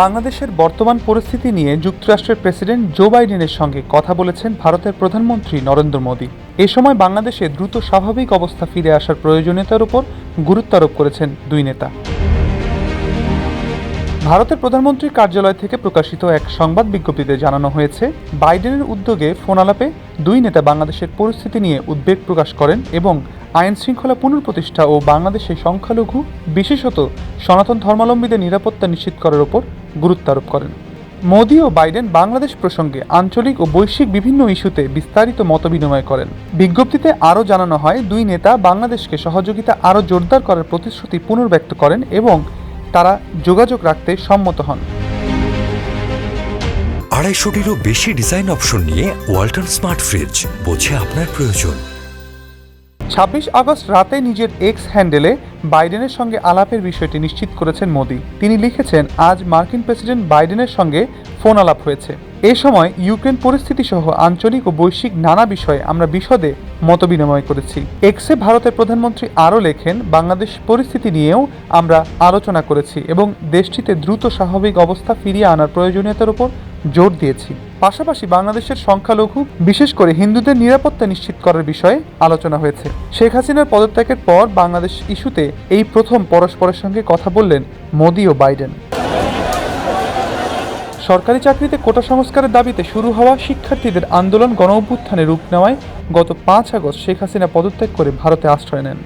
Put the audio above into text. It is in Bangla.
বাংলাদেশের বর্তমান পরিস্থিতি নিয়ে যুক্তরাষ্ট্রের প্রেসিডেন্ট জো বাইডেনের সঙ্গে কথা বলেছেন ভারতের প্রধানমন্ত্রী নরেন্দ্র মোদী। এ সময় বাংলাদেশে দ্রুত স্বাভাবিক অবস্থা ফিরে আসার প্রয়োজনীয়তার উপর গুরুত্ব আরোপ করেছেন দুই নেতা। ভারতের প্রধানমন্ত্রীর কার্যালয় থেকে প্রকাশিত এক সংবাদ বিজ্ঞপ্তিতে জানানো হয়েছে, বাইডেনের উদ্যোগে ফোন আলাপে দুই নেতা বাংলাদেশের পরিস্থিতি নিয়ে উদ্বেগ প্রকাশ করেন এবং আইন শৃঙ্খলা পুনঃপ্রতিষ্ঠা ও বাংলাদেশে সংখ্যালঘু, বিশেষত সনাতন ধর্মাবলম্বীদের নিরাপত্তা নিশ্চিত করার উপর গুরুত্ব আরোপ করেন। মোদি ও বাইডেন বাংলাদেশ প্রসঙ্গে আঞ্চলিক ও বৈশ্বিক বিভিন্ন ইস্যুতে বিস্তারিত মতবিনিময় করেন। বিজ্ঞপ্তিতে আরও জানানো হয়, দুই নেতা বাংলাদেশকে সহযোগিতা আরও জোরদার করার প্রতিশ্রুতি পুনর্ব্যক্ত করেন এবং তারা যোগাযোগ রাখতে সম্মত হন। আড়াইশোটিরও বেশি ডিজাইন অপশন নিয়ে ওয়াল্টন স্মার্ট ফ্রিজ, বোঝে আপনার প্রয়োজন। ছাব্বিশ আগস্ট রাতে নিজের এক্স হ্যান্ডেলে বাইডেনের সঙ্গে আলাপের বিষয়টি নিশ্চিত করেছেন মোদি। তিনি লিখেছেন, আজ মার্কিন প্রেসিডেন্ট বাইডেনের সঙ্গে ফোন আলাপ হয়েছে। এ সময় ইউক্রেন পরিস্থিতি সহ আঞ্চলিক ও বৈশ্বিক নানা বিষয়ে আমরা বিশদে মতবিনিময় করেছি। এক্সে ভারতের প্রধানমন্ত্রী আরও লেখেন, বাংলাদেশ পরিস্থিতি নিয়েও আমরা আলোচনা করেছি এবং দেশটিতে দ্রুত স্বাভাবিক অবস্থা ফিরিয়ে আনার প্রয়োজনীয়তার উপর জোর দিয়েছি। পাশাপাশি বাংলাদেশের সংখ্যালঘু, বিশেষ করে হিন্দুদের নিরাপত্তা নিশ্চিত করার বিষয়ে আলোচনা হয়েছে। শেখ হাসিনার পদত্যাগের পর বাংলাদেশ ইস্যুতে এই প্রথম পরস্পরের সঙ্গে কথা বললেন মোদি ও বাইডেন। সরকারি চাকরিতে কোটা সংস্কারের দাবিতে শুরু হওয়া শিক্ষার্থীদের আন্দোলন গণ অভ্যুত্থানে রূপ নেওয়ায় গত পাঁচ আগস্ট শেখ হাসিনা পদত্যাগ করে ভারতে আশ্রয় নেন।